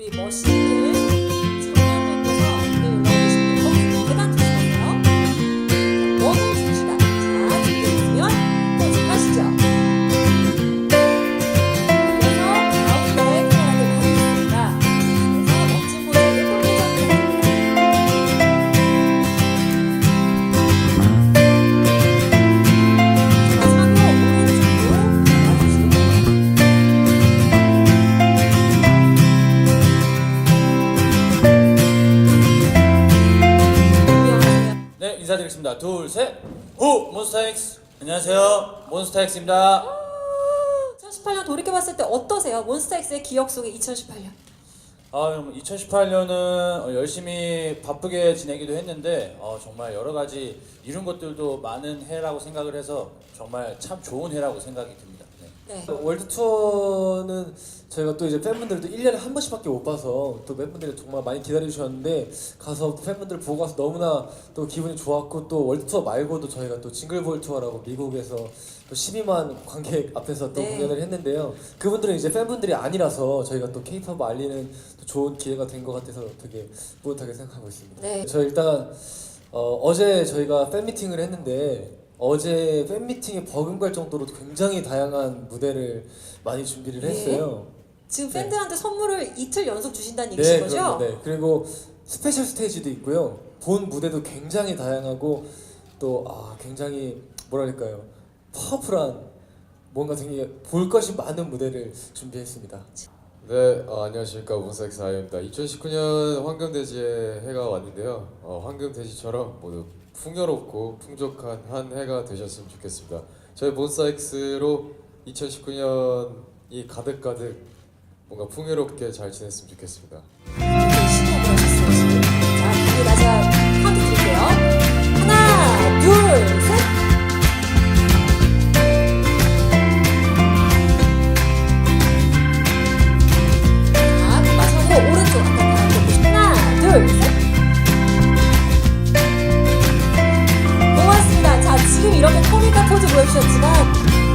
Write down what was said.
우리 멋있는 인사드리겠습니다. 둘 셋. 후 몬스타엑스 안녕하세요. 몬스타엑스입니다. 2018년 돌이켜봤을 때 어떠세요? 몬스타엑스의 기억 속의 2018년. 아 2018년은 열심히 바쁘게 지내기도 했는데 어, 정말 여러 가지 이룬 것들도 많은 해라고 생각을 해서 정말 참 좋은 해라고 생각이 듭니다 네. 네. 월드 투어는 저희가 또 이제 팬분들도 1년에 한 번씩밖에 못 봐서 또 팬분들이 정말 많이 기다려 주셨는데 가서 또 팬분들 보고 가서 너무나 또 기분이 좋았고 또 월드 투어 말고도 저희가 또 징글볼 투어라고 미국에서 또 12만 관객 앞에서 또 네. 공연을 했는데요. 그분들은 이제 팬분들이 아니라서 저희가 또 케이팝 알리는 또 좋은 기회가 된 것 같아서 되게 뿌듯하게 생각하고 있습니다. 네. 저 일단 어, 어제 저희가 팬 미팅을 했는데 어제 팬 미팅에 버금갈 정도로 굉장히 다양한 무대를 많이 준비를 네. 했어요. 지금 네. 팬들한테 선물을 이틀 연속 주신다는 얘기신 네, 거죠? 그럼요. 네. 그리고 스페셜 스테이지도 있고요. 본 무대도 굉장히 다양하고 또 아, 굉장히 뭐랄까요 파워풀한 뭔가 되게 볼 것이 많은 무대를 준비했습니다. 네, 어, 안녕하십니까 몬스타엑스 아이입니다. 2019년 황금돼지의 해가 왔는데요. 어, 황금돼지처럼 모두 풍요롭고 풍족한 한 해가 되셨으면 좋겠습니다. 저희 몬스타엑스로 2019년이 가득가득 뭔가 풍요롭게 잘 지냈으면 좋겠습니다. 지금. 자, I put the worship on.